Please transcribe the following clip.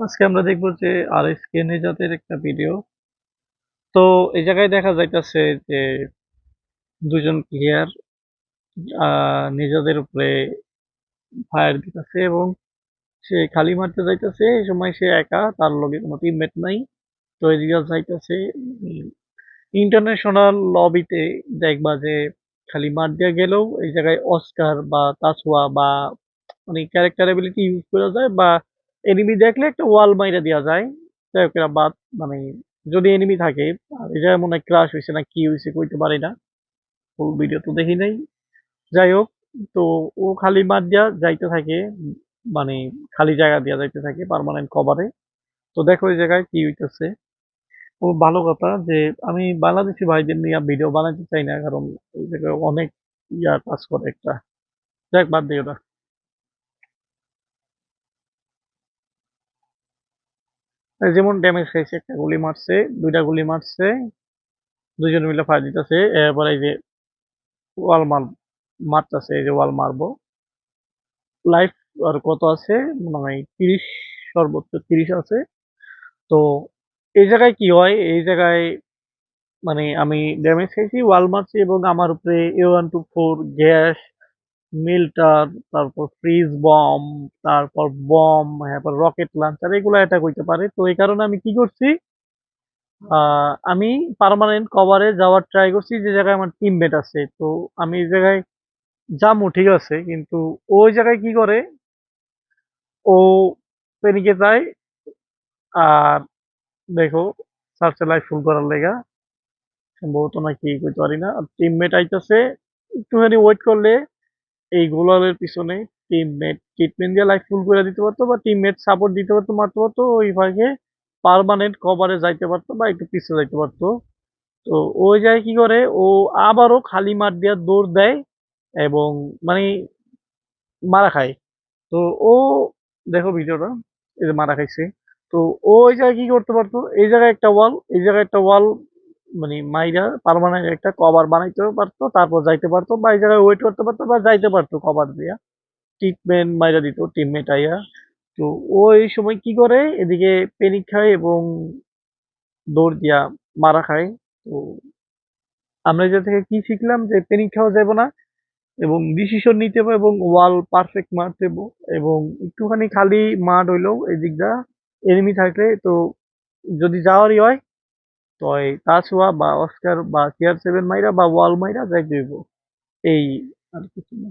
আজকে আমরা দেখব যে আর এস কে নেজাতের একটা ভিডিও। তো এই জায়গায় দেখা যাইতেছে যে দুজন প্লেয়ার নিজেদের উপরে ফায়ার দিতেছে এবং সে খালি মারতে যাইতেছে। এই সময় সে একা, তার লগে কোনো টিমমেট নাই। তো এই এদিকে যাইতেছে ইন্টারন্যাশনাল লবিতে দেখবা যে খালি মার দিয়া গেলেও এই জায়গায় অস্কার বা তাছুয়া বা মানে ক্যারেক্টার এবিলিটি ইউজ করা যায় বা এনিমি দেখলে একটা ওয়াল মাইরা দেওয়া যায়। যাই হোক বাদ মানে যদি এনিমি থাকে জায়গায় মনে হয় ক্রাশ হয়েছে না কি হয়েছে কইতে পারি না। ফুল ভিডিও তো দেখি নাই। যাই হোক, তো ও খালি মার দিয়া যাইতে থাকে মানে খালি জায়গা দিয়া যাইতে থাকে পার্মানেন্ট কভারে তো দেখো ওই জায়গায় কি হইতেছে। ও ভালো কথা যে আমি বাংলাদেশি ভাইদের নিয়ে ভিডিও বানাতে চাই না, কারণ ওই জায়গায় অনেক ইয়া কাজ করে একটা। যাক বাদ দিই ওটা এই যেমন ড্যামেজ খাইছে একটা গুলি মারছে, দুইটা গুলি মারছে দুজন মিলে ফায়ার দিতেছে, এরপর এই যে ওয়াল মার, মারতেছে, এই যে ওয়াল মারবো। লাইফ আর কত আছে? মনে হয় তিরিশ, সর্বোচ্চ তিরিশ আছে। তো এই জায়গায় কি হয়? এই জায়গায় মানে আমি ড্যামেজ খাইছি ওয়াল মারছি এবং আমার উপরে A one two four gas মিল্টার, তারপর ফ্রিজ বম তারপর বম তারপর রকেট লঞ্চার এগুলো অ্যাটাক হইতে পারে। তো এই কারণে আমি কি করছি? আমি পার্মানেন্ট কভারে যাওয়ার ট্রাই করছি যে জায়গায় আমার টিমমেট আছে। তো আমি এই জায়গায় যাব, ঠিক আছে, কিন্তু ওই জায়গায় কি করে? ও পেনিকে যায়, আর দেখো সার্চে লাইফ ফুল করার লেগা, সম্ভবত নাকি কইতে পারি না। টিমমেট আইতাছে, একটুখানি ওয়েট করলে এই গোলালের পিছনে টিমমেট ট্রিটমেন্ট দিয়ে লাইফ ফুল করে দিতে পারতো বা টিমমেট সাপোর্ট দিতে পারতো, মারতে পারতো, ওই ভাগে পার্মানেন্ট কভারে যাইতে পারতো বা একটু পিছিয়ে যাইতে পারতো। তো ওই জায়গায় কি করে? ও আবারও খালি মাঠ দিয়ে দৌড় দেয় এবং মানে মারা খায়। তো ও, দেখো ভিডিওটা, এই যে মারা খাইছে। তো ও ওই জায়গায় কি করতে পারতো? এই জায়গায় একটা ওয়াল এই জায়গায় একটা ওয়াল মানে মাইরা পার্মানেন্ট একটা কভার বানাইতে পারতো, তারপর যাইতে পারতো, বা এই জায়গায় ওয়েট করতে পারতো, বা যাইতে পারতো কভার দিয়া। ট্রিটমেন্ট মাইরা দিত টিমমেট আইয়া। তো ওই সময় কি করে? এদিকে পেনিক খায় এবং দৌড় দিয়া মারা খায়। তো আমরা এটা থেকে কি শিখলাম? যে পেনিক খাওয়া যাবে না এবং ডিসিশন নিতে হবে এবং ওয়াল পারফেক্ট মারতে এবং একটুখানি খালি মাঠ হইলেও এই দিকটা এনিমি থাকলে তো যদি যাওয়ারই হয় তো এই বা অস্কার বা সিআর সেভেন মাইরা বা ওয়াল মাইরা যাই দিব এই আর কিছু না